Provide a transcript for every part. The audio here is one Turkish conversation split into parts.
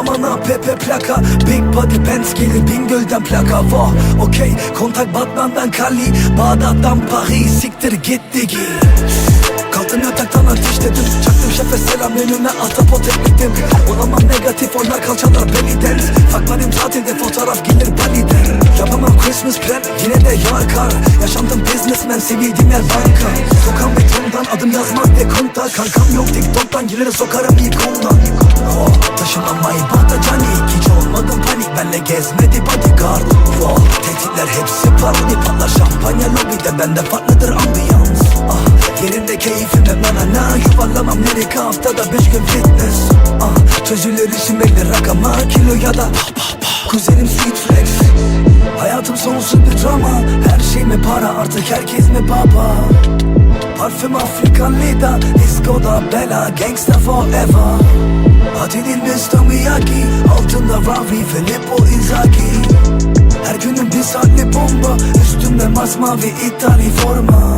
zamana Pepe plaka. Big body Benz gelir Bingöl'den plaka. Vah okey kontak Batman'dan Kali. Bağdat'tan Paris siktir gitti git Kalktım yataktan ateşledim Çaktım şefe selam önüne atapot etmedim Olamam negatif onlar kalçalar belly dance Faklarım tatilde fotoğraf gelir Bali'den Christmas plan yine de yağar kar Yaşandım businessman seviydim yer banka. Sokağım betondan adım yazmak de konta. Kankam yok TikTok'tan geliri sokarım ilk ondan oh, Taşımam Maybach'ta cani. Hiç olmadım panik benle gezmedi bodyguard. Oh, Tehditler hepsi parodi. Patlar şampanya lobide Bende farklıdır ambiyans ah, Yerinde keyfim hep na na na Yuvarlamam nereye haftada beş gün fitness. Ah, Çözülür işim belli rakama Kilo ya da. Kuzenim sweet flex sonsuz bir drama. Her şey mi para? Artık herkes mi baba? Parfüm Afrikan Lida Disco'da bela Gangsta forever. Atinin Mr. Miyagi Altında Ravi Filippo Inzaghi. Her günüm bir saatli bomba Üstümde masmavi İtali forma.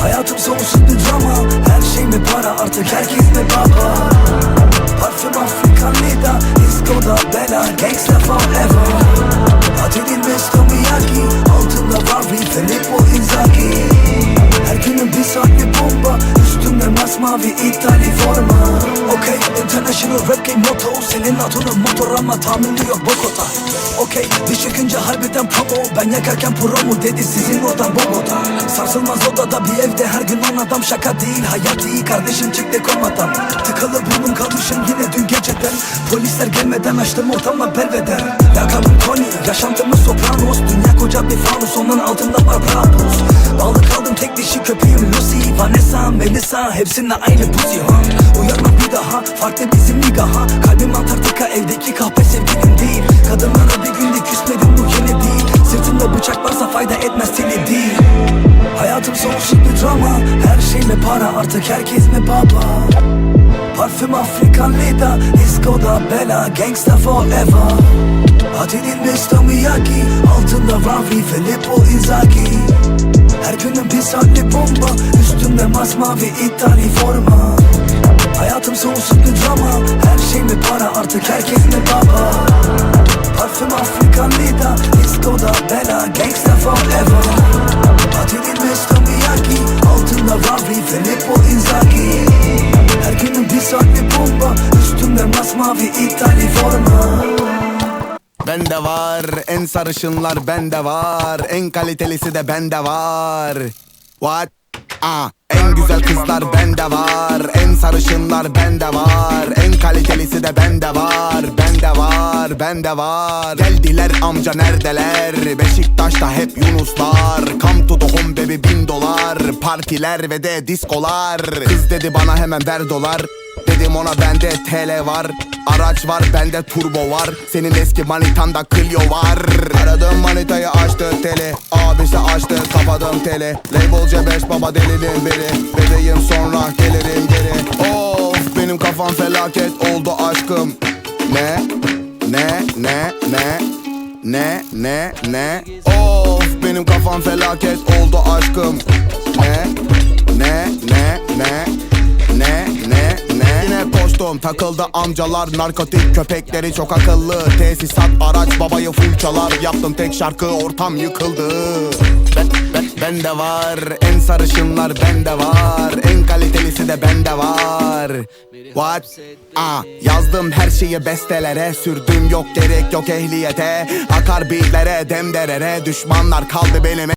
Hayatım sonsuz bir drama. Her şey mi para? Artık herkes mi baba İnternational rap game motto Senin adının motor ama tahammülü yok Bogota. Okey diş çıkınca harbiden promo. Ben yakarken promo dedi sizin oradan Bogota. Sarsılmaz odada bir evde her gün on adam. Şaka değil hayat iyi. Kardeşim çıktı komadan Tıkalı burnum kalmışım yine dün geceden. Polisler gelmeden açtım ortamla belveder Lakabım Tony yaşantımı sopranos Dünya koca bir fanus. Onun altında var Brabus Vanessa, Melissa hepsinde aynı ha. Uyanma bir daha farklı bizim nigaha. Kalbim Antarktika evdeki kahpe sevgilim değil. Kadınlara bir günde küsmedim bu yeni değil. Sırtımda bıçak varsa fayda etmez seni değil. Hayatım sonsuz bir drama. Her şey mi para? Artık herkes mi baba? Parfüm Afrikan Lida Disco'da bela Gangsta forever. Atinin Mr. Miyagi Altında Ravi Filippo Inzaghi. Her günüm bir saatli bomba masmavi İtali forma Hayatım sonsuz bir drama. Her şey mi para? Artık herkes mi baba? Parfüm Afrikan Lida Disco'da bela Gangsta forever. Atinin Mr. Miyagi Altında Ravi Filippo Inzaghi. Her günüm bir saatli bomba Üstümde masmavi İtali forma Bende var en sarışınlar bende var En kalitelisi de bende var. What? Ah, en güzel kızlar bende var En sarışınlar bende var En kalitelisi de bende var Bende var, bende var. Geldiler amca neredeler? Beşiktaş'ta hep Yunuslar. Come to the home baby bin dolar. Partiler ve de diskolar. Kız dedi bana hemen ver dolar. Dedim ona bende TL var. Araç var bende turbo var. Senin eski manitanda Clio var. Aradım manitayı açtı teli Abisi açtı kapadım teli Label C5 baba delinin biri Bebeğim sonra gelirim geri Of benim kafam felaket oldu aşkım Ne? Ne? Ne? Ne? Ne? Ne? Ne? Of benim kafam felaket oldu aşkım? Ne? Ne? Ne? Ne? Koştum takıldı amcalar Narkotik köpekleri çok akıllı. Tesisat araç babayı full çalar Yaptım tek şarkı ortam yıkıldı. Ben, ben, bende var. En sarışınlar bende var. En kalitelisi de bende var. What? Ah, yazdım her şeyi bestelere. Sürdüm yok gerek yok ehliyete. Akar beatlere demderere. Düşmanlar kaldı benim